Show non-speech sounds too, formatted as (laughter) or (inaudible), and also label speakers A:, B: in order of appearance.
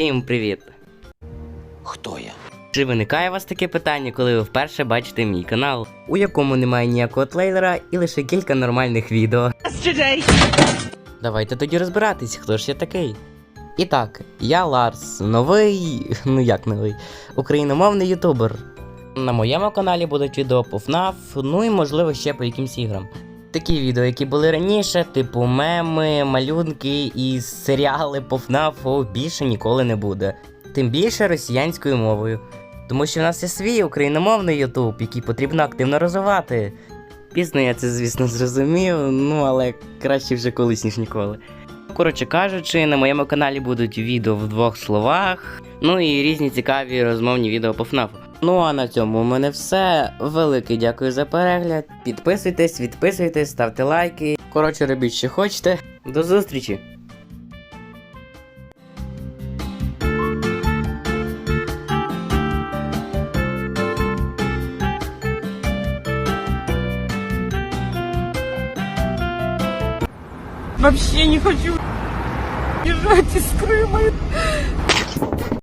A: Всім привіт!
B: Хто я?
A: Чи виникає у вас таке питання, коли ви вперше бачите мій канал, у якому немає ніякого трейлера і лише кілька нормальних відео? Давайте тоді розбиратись, хто ж я такий. І так, я Ларс, новий, (laughs) ну як новий, україномовний ютубер. На моєму каналі будуть відео по FNAF, ну і можливо ще по якимсь іграм. Такі відео, які були раніше, типу меми, малюнки і серіали по FNAF більше ніколи не буде. Тим більше росіянською мовою. Тому що в нас є свій україномовний Ютуб, який потрібно активно розвивати. Пізно я це, звісно, зрозумів, ну але краще вже колись, ніж ніколи. Коротше кажучи, на моєму каналі будуть відео в двох словах, ну і різні цікаві розмовні відео по ФНАФу. Ну а на цьому у мене все. Велике дякую за перегляд. Підписуйтесь, відписуйтесь, ставте лайки. Коротше, робіть, що хочете. До зустрічі!
C: Вообще не хочу бежать из Крыма.